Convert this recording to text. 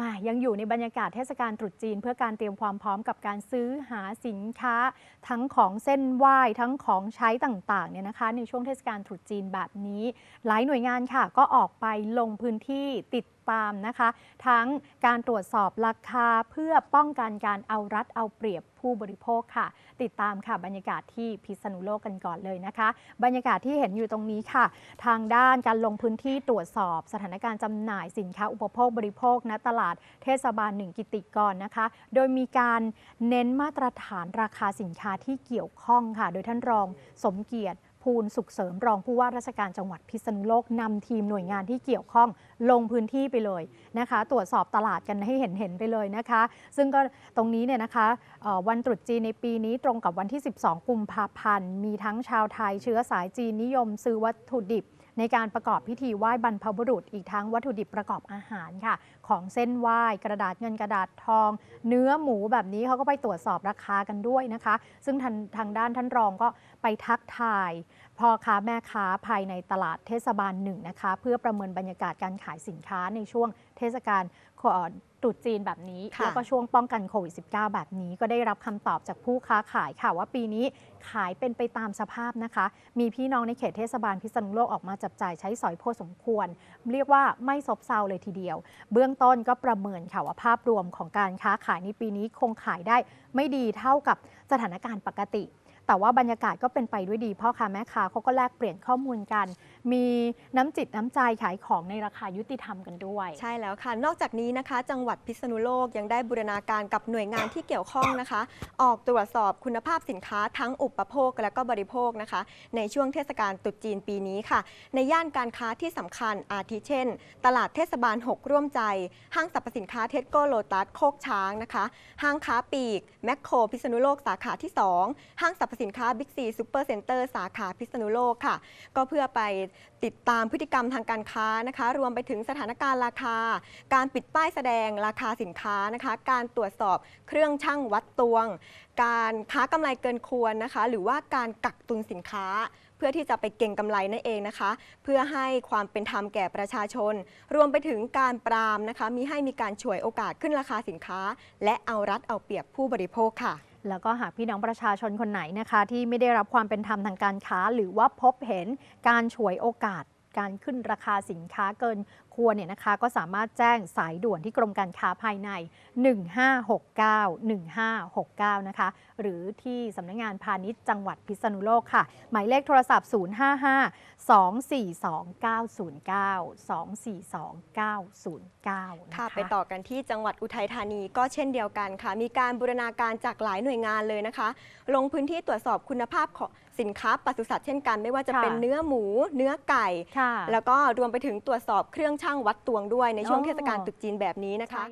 มายังอยู่ในบรรยากาศเทศกาลตรุษจีน เพื่อการเตรียมความพร้อมกับการซื้อหาสินค้า ทั้งของเส้นไหว้ทั้งของใช้ต่างๆเนี่ยนะคะ ในช่วงเทศกาลตรุษจีนแบบนี้ หลายหน่วยงานค่ะ ก็ออกไปลงพื้นที่ติด ตามนะคะ ทั้งการตรวจสอบราคาเพื่อป้องกันการเอารัดเอาเปรียบผู้บริโภคค่ะ ติดตามค่ะบรรยากาศที่พิษณุโลกกันก่อนเลยนะคะ บรรยากาศที่เห็นอยู่ตรงนี้ค่ะ ทางด้านการลงพื้นที่ตรวจสอบสถานการณ์จำหน่ายสินค้าอุปโภคบริโภคณตลาดเทศบาลหนึ่งกิติกรนะคะ โดยมีการเน้นมาตรฐานราคาสินค้าที่เกี่ยวข้องค่ะ โดยท่านรองสมเกียรติ ภูลสุขเสริมรองผู้ว่าราชการจังหวัดพิษณุโลกนำทีมหน่วยงานที่เกี่ยวข้องลงพื้นที่ไปเลยนะคะ ตรวจสอบตลาดกันให้เห็นเห็นๆไปเลยนะคะ ซึ่งก็ตรงนี้เนี่ยนะคะวันตรุษจีนในปีนี้ตรงกับวันที่ 12 กุมภาพันธ์ มีทั้งชาวไทยเชื้อสายจีนนิยมซื้อวัตถุดิบ ในการประกอบพิธีไหว้บรรพบุรุษอีกทั้งวัตถุดิบประกอบอาหารค่ะ ของเส้นไหว้กระดาษเงินกระดาษทอง เนื้อหมูแบบนี้เขาก็ไปตรวจสอบราคากันด้วยนะคะ ซึ่งทางทางด้านท่านรองก็ไปทักทายพ่อค้าแม่ค้าภายในตลาดเทศบาลหนึ่งนะคะ เพื่อประเมินบรรยากาศการขายสินค้าในช่วงเทศกาลเอ่อตรุษจีนแบบนี้ค่ะแล้วก็ช่วงป้องกันโควิด -19 แบบนี้ก็ได้รับคำตอบจากผู้ค้าขายค่ะ ว่าปีนี้ขายเป็นไปตามสภาพนะคะ มีพี่น้องในเขตเทศบาลพิษณุโลกออกมาจับจ่ายใช้สอยพอสมควร เรียกว่าไม่ซบเซาเลยทีเดียว เบื้องต้นก็ประเมินค่ะว่าภาพรวมของการค้าขายในปีนี้คงขายได้ไม่ดีเท่ากับสถานการณ์ปกติ แต่ว่าบรรยากาศก็เป็นไปด้วยดีพ่อค้าแม่ค้าเขาก็แลกเปลี่ยนข้อมูลกัน มีน้ำจิตน้ำใจขายของในราคายุติธรรมกันด้วย ใช่แล้วค่ะ นอกจากนี้นะคะ จังหวัดพิษณุโลกยังได้บูรณาการกับหน่วยงานที่เกี่ยวข้องนะคะ ออกตรวจสอบคุณภาพสินค้าทั้งอุปโภคและก็บริโภคนะคะ ในช่วงเทศกาลตรุษจีนปีนี้ค่ะ ในย่านการค้าที่สำคัญอาทิเช่น ตลาดเทศบาล 6 ร่วมใจ ห้างสรรพสินค้าเทสโก้โลตัสโคกช้างนะคะ ห้างค้าปีกแมคโครพิษณุโลกสาขาที่ 2 ห้างสรรพสินค้าบิ๊กซีซูเปอร์เซ็นเตอร์สาขาพิษณุโลกค่ะ ก็เพื่อไปติดตามพฤติกรรมทางการค้านะคะ รวมไปถึงสถานการณ์ราคา การปิดป้ายแสดงราคาสินค้านะคะ การตรวจสอบเครื่องชั่งวัดตวง การค้ากำไรเกินควรนะคะ หรือว่าการกักตุนสินค้าเพื่อที่จะไปเก็งกำไรนั่นเองนะคะ เพื่อให้ความเป็นธรรมแก่ประชาชน รวมไปถึงการปรามนะคะ มีให้มีการฉวยโอกาสขึ้นราคาสินค้า และเอารัดเอาเปรียบผู้บริโภคค่ะ แล้วก็หากพี่น้องประชาชนคนไหนนะคะ ที่ไม่ได้รับความเป็นธรรมทางการค้า หรือว่าพบเห็นการฉวยโอกาสการขึ้นราคาสินค้าเกิน ควรเนี่ยนะคะก็สามารถแจ้งสายด่วนที่กรมการค้าภายใน 1569 1569 นะคะ หรือที่สำนักงานพาณิชย์จังหวัดพิษณุโลกค่ะ หมายเลขโทรศัพท์ 055 242 909 242 909ค่ะ ไปต่อกันที่จังหวัดอุทัยธานีก็เช่นเดียวกันค่ะ มีการบูรณาการจากหลายหน่วยงานเลยนะคะ ลงพื้นที่ตรวจสอบคุณภาพของสินค้าปศุสัตว์เช่นกัน ไม่ว่าจะค่ะเป็นเนื้อหมู เนื้อไก่ค่ะแล้วก็รวมไปถึงตรวจสอบเครื่องช่ช่างวัดตวงด้วยในช่วงเทศกาลตรุษจีนแบบนี้นะคะ